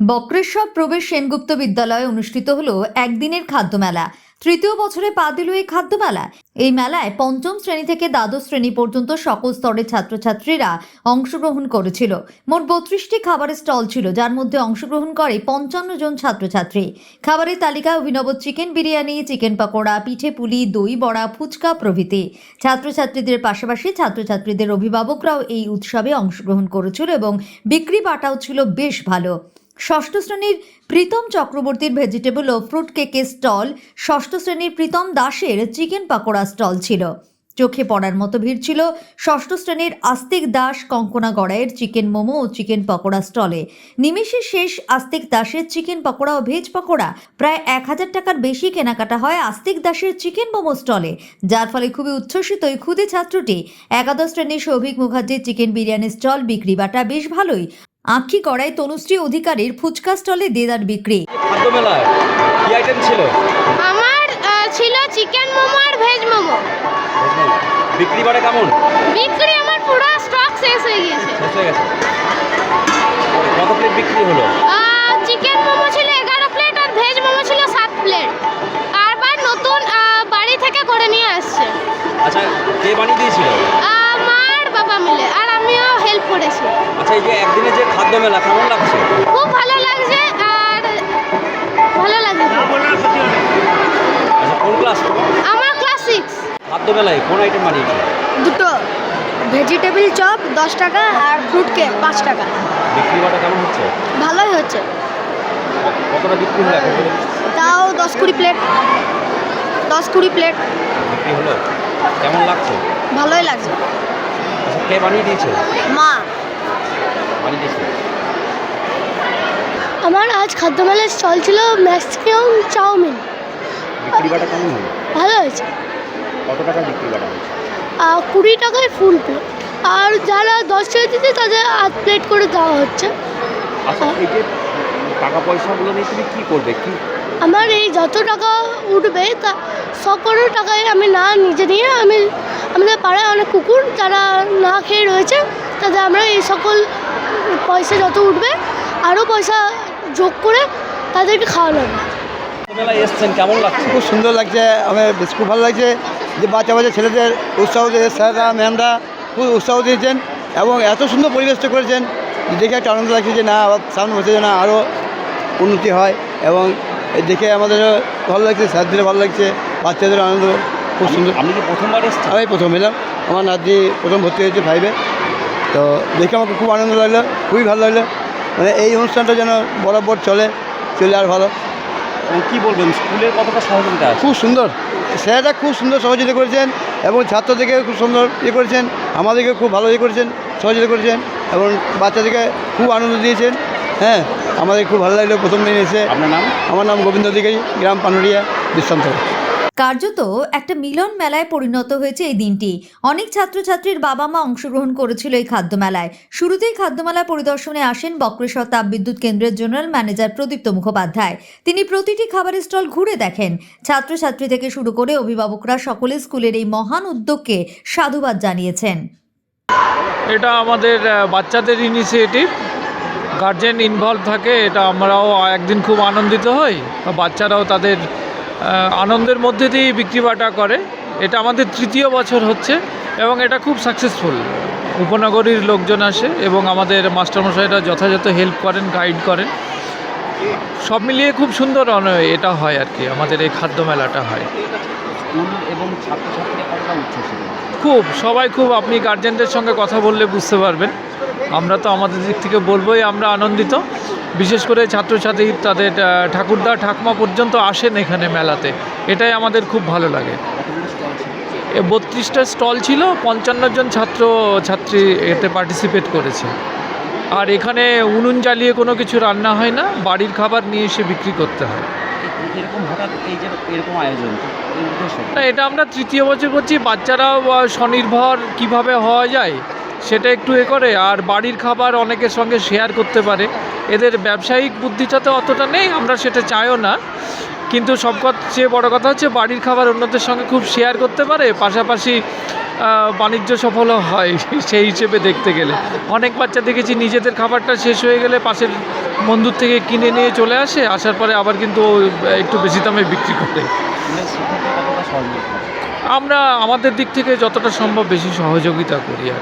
বক্রেশ্বর প্রবেশ সেনগুপ্ত বিদ্যালয়ে অনুষ্ঠিত হলো একদিনের খাদ্য মেলা তৃতীয় বছরে পা দিল এই খাদ্য মেলা এই মেলায় পঞ্চম শ্রেণি থেকে দ্বাদশ শ্রেণি পর্যন্ত সকল স্তরের ছাত্রছাত্রীরা অংশগ্রহণ করেছিল। মোট বত্রিশটি খাবারের স্টল ছিল, যার মধ্যে অংশগ্রহণ করে পঞ্চান্ন জন ছাত্রছাত্রী। খাবারের তালিকায় অভিনব চিকেন বিরিয়ানি, চিকেন পকোড়া, পিঠে পুলি, দই, বড়া, ফুচকা প্রভৃতি। ছাত্রছাত্রীদের পাশাপাশি ছাত্রছাত্রীদের অভিভাবকরাও এই উৎসবে অংশগ্রহণ করেছিল এবং বিক্রি বাটাও ছিল বেশ ভালো। ষষ্ঠ শ্রেণির প্রীতম চক্রবর্তীর ভেজিটেবল ও ফ্রুট কেকের স্টল ষষ্ঠ শ্রেণির প্রীতম দাসের চিকেন পাকোড়া স্টল ছিল। চোখে পড়ার মতো ভিড় ছিল ষষ্ঠ শ্রেণির আস্তিক দাস কঙ্কনা গড়াইয়ের চিকেন মোমো ও চিকেন পকোড়া স্টলে নিমেষে শেষ আস্তিক দাসের চিকেন পকোড়া ও ভেজ পকোড়া প্রায় এক হাজার টাকার বেশি কেনাকাটা হয় আস্তিক দাসের চিকেন মোমো স্টলে যার ফলে খুবই উচ্ছ্বসিত ওই ক্ষুদে ছাত্রটি একাদশ শ্রেণির সৌভিক মুখার্জির চিকেন বিরিয়ানি স্টল বিক্রি বাটা বেশ ভালোই আঁখি করায় তনুশ্রী অধিকারীর ফুচকা স্টলে দেদার বিক্রি। কি আইটেম ছিল? আমার ছিল চিকেন মোমো আর ভেজ মোমো। বিক্রি বাড়ে কেমন? বিক্রি আমার পুরো স্টক শেষ হয়ে গিয়েছে। শেষ হয়ে গেছে। কত প্লেট বিক্রি হলো? চিকেন মোমো আচ্ছা এই যে একদিনে যে খাদ্য মেলা কেমন লাগছে? খুব ভালো লাগছে আর ভালো লাগছে আচ্ছা কোন ক্লাস আমার ক্লাস সিক্স খাদ্য মেলায় কোন আইটেম বানিয়েছিল দুটো। ভেজিটেবল চপ দশ টাকা আর ফ্রুট কেক পাঁচ টাকা। বিক্রি বাটা কেমন হচ্ছে? ভালোই হচ্ছে। কতটা বিক্রি হলো এখন তাও দশ কুড়ি প্লেট দশ কুড়ি প্লেট বিক্রি হলো? কেমন লাগছে? ভালোই লাগছে। আচ্ছা কে বানিয়ে দিয়েছে? মা। আমার আজ খাদ্যমেলার স্টল ছিল ম্যাক্সিমাম চাউমিন। ভালো হয়েছে। কত টাকা বিক্রি আর কুড়ি টাকায় ফুল প্লেট আর যারা দশ টাকা দিতে তাদের আধ প্লেট করে দেওয়া হচ্ছে। আচ্ছা টাকা পয়সাগুলো নিয়ে তুমি কী করবে? কি? আমার এই যত টাকা উঠবে তা সকলের টাকায় আমি না নিজে নিয়ে আমি আমাদের পাড়ায় অনেক কুকুর যারা না খেয়ে রয়েছে তাদের আমরা এই সকল পয়সা যত উঠবে আরও পয়সা যোগ করে তাদেরকে খাওয়ানো হবে মেলায় এসছেন কেমন লাগছে? খুব সুন্দর লাগছে আমার বেশ খুব ভালো লাগছে যে বাচ্চা বাচ্চা ছেলেদের উৎসাহ দিয়ে স্যাররা ম্যামরা খুব উৎসাহ দিয়েছেন এবং এত সুন্দর পরিবেশটা করেছেন দেখে একটা আনন্দ লাগছে যে না আবার সামনে বসে যেন আরও উন্নতি হয় এবং এই দেখে আমাদেরও ভালো লাগছে স্যারদেরও ভালো লাগছে বাচ্চাদেরও আনন্দ খুব সুন্দর। আপনি কি প্রথমবার এসছেন? আমি প্রথম এলাম আমার নাতি প্রথম ভর্তি হয়েছে ফাইভে তো দেখে আমাকে খুব আনন্দ লাগল খুবই ভালো লাগল। মানে এই অনুষ্ঠানটা যেন বরাবর চলে চলে আর ভালো। এবং কি বলবেন স্কুলের কতটা সহযোগিতা খুব সুন্দর। স্যাররা খুব সুন্দর সহযোগিতা করেছেন এবং ছাত্রদেরকে খুব সুন্দর ইয়ে করেছেন আমাদেরকে খুব ভালো ইয়ে করেছেন সহযোগিতা করেছেন এবং বাচ্চাদেরকে খুব আনন্দ দিয়েছেন। হ্যাঁ আমাদের খুব ভালো লাগল প্রথম দিন এসে। আপনার নাম? আমার নাম গোবিন্দ অধিকারী গ্রাম পানুরিয়া দৃষ্টান্ত। কার্যত একটা মিলন মেলায় পরিণত হয়েছে এই দিনটি। অনেক ছাত্রছাত্রীর বাবা মা অংশগ্রহণ করেছিল এই খাদ্য মেলায়। শুরুতেই খাদ্যমেলা পরিদর্শনে আসেন বক্রেশ্বর তাপবিদ্যুৎ কেন্দ্রের জেনারেল ম্যানেজার প্রদীপ্ত মুখোপাধ্যায়। তিনি প্রতিটি খাবারের স্টল ঘুরে দেখেন। ছাত্রছাত্রী থেকে শুরু করে অভিভাবকরা সকলে স্কুলের এই মহান উদ্যোগকে সাধুবাদ জানিয়েছেন। এটা আমাদের বাচ্চাদের ইনিশিয়েটিভ গার্জেন ইনভলভ থাকে, এটা আমরাও একদিন খুব আনন্দিত হই। বাচ্চারাও তাদের আনন্দের মধ্যে দিয়েই বিক্রি বাটা করে। এটা আমাদের তৃতীয় বছর হচ্ছে এবং এটা খুব সাকসেসফুল উপনগরীর লোকজন আসে এবং আমাদের মাস্টারমশাইরা যথাযথ হেল্প করেন গাইড করেন। সব মিলিয়ে খুব সুন্দর এটা হয় আর কি আমাদের এই খাদ্য মেলাটা হয়। খুব সবাই খুব আপনি গার্জেনদের সঙ্গে কথা বললে বুঝতে পারবেন। আমরা তো আমাদের দিক থেকে বলবোই আমরা আনন্দিত। বিশেষ করে ছাত্রছাত্রী তাদের ঠাকুরদা ঠাকুমা পর্যন্ত আসেন এখানে মেলাতে। এটাই আমাদের খুব ভালো লাগে। বত্রিশটা স্টল ছিল পঞ্চান্ন জন ছাত্র ছাত্রী এতে পার্টিসিপেট করেছে। আর এখানে উনুন জ্বালিয়ে কোনো কিছু রান্না হয় না বাড়ির খাবার নিয়ে এসে বিক্রি করতে হয়। এরকম হঠাৎ এই যে এরকম আয়োজন না এটা আমরা তৃতীয় বছর করছি বাচ্চারাও স্বনির্ভর কীভাবে হওয়া যায় সেটা একটু এ করে, আর বাড়ির খাবার অনেকের সঙ্গে শেয়ার করতে পারে। এদের ব্যবসায়িক বুদ্ধিটা তো অতটা নেই, আমরা সেটা চাইও না। কিন্তু সব চেয়ে বড় কথা হচ্ছে বাড়ির খাবার অন্যদের সঙ্গে খুব শেয়ার করতে পারে, পাশাপাশি বাণিজ্য সফলও হয় সেই হিসেবে দেখতে গেলে। অনেক বাচ্চা দেখেছি নিজেদের খাবারটা শেষ হয়ে গেলে পাশের বন্ধুর থেকে কিনে নিয়ে চলে আসে, আসার পরে আবার কিন্তু একটু বেশি দামে বিক্রি করে। আমরা, আমাদের দিক থেকে যতটা সম্ভব বেশি সহযোগিতা করি আর।